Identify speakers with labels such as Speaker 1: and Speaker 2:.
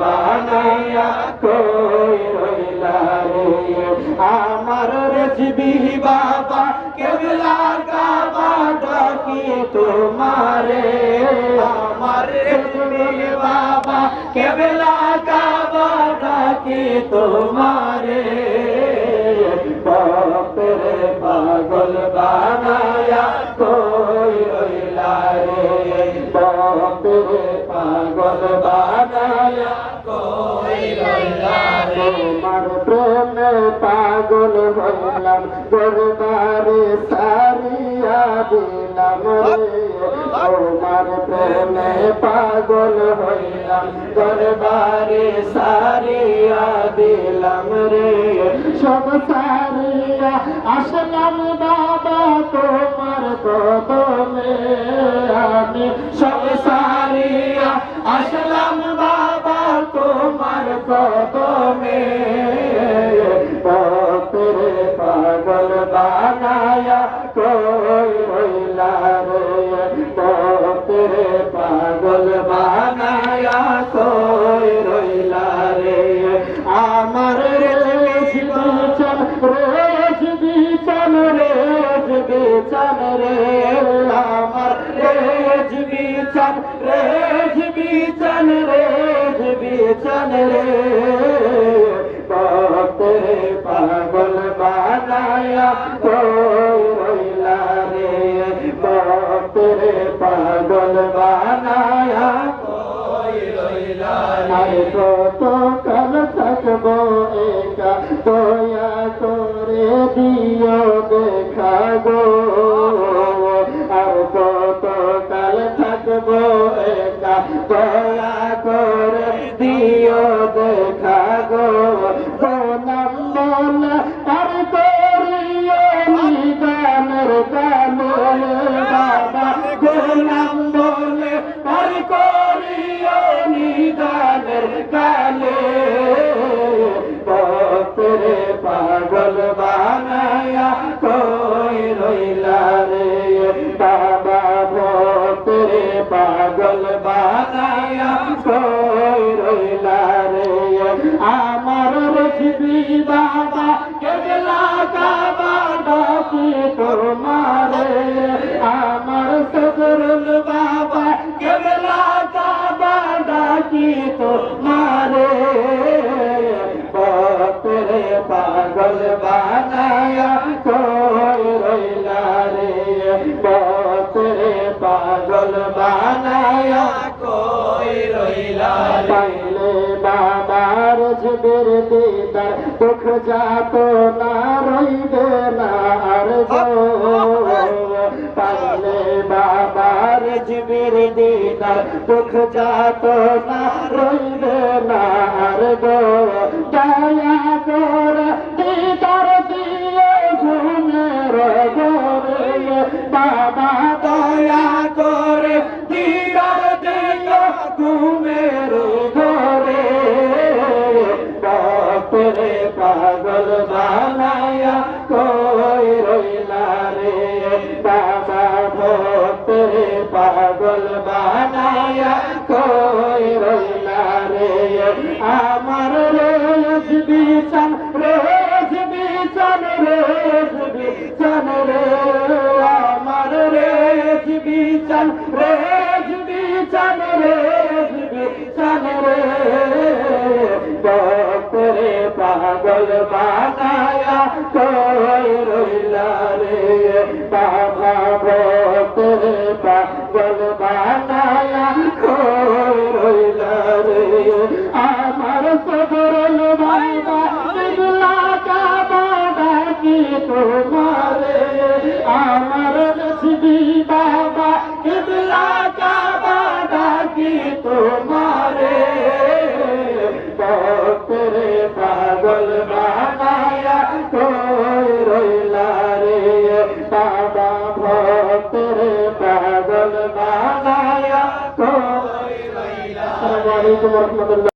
Speaker 1: বানাইয়া কই রইলারে? আমার রেসিবি বাবা কেবলার কাবা ডাকি তোমারে। আমার রেসিবি বাবা, কেবলা কাবা ডাকি তোমারে। বাপের পাগল বানায়া কই রইলারে? রে পাগল বানায়া পাগল হইলাম, দরবারে সারিয়া দিলাম তোমার প্রেমে পাগল হইলাম, দরবারে সারিয়া দিলাম রে। সব সারিয়া আসলাম বাবা, তোমার কদমে। কই রইলা রে বাপরে পাগল বানায়া কই রইলা রে আমার রেজ বিছান রেজ বিছান রেজ বিছান রে আমার রেজ বিছান রেজ বিছান রেজ বিছান রে বাপরে পাগল বানায়া বাপরে পাগল বানায়া কই রইলা রে কত কাল থাকব একা দয়া করে দিও দেখা গো পাগল বানায়া কই রইলা রে। আমার রসবি বাবা কেবলা কাবা ডাকি তোমারে আমার সদরুল বাবা কেবলা কাবা ডাকি তোমারে পাগল বানায়া কই পাগল বানায়া কই রইলা পাইলে বাবার জবের দিদার, দুঃখ যাত না রইবে না আর পাইলে বাবার জবের দিদার, দুঃখ যাত না রইবে না আর গো। দয়া করে দিদার দিয়ে ঘুমের ঘরে বাবা বাপরে পাগল বানায়া কই রইলা রে? বাবা ভক্তরে পাগল বানায়া কই রইলা রে? আমার রেজ বিছান রেজ বিছান রেজ বিছান রে। আমার রেজ বিছান রেজ বিছান রেজ বিছান রে। পাগল বানায়া রইলা রে বাবা আলাইকুম রাহমাতুল্লাহ।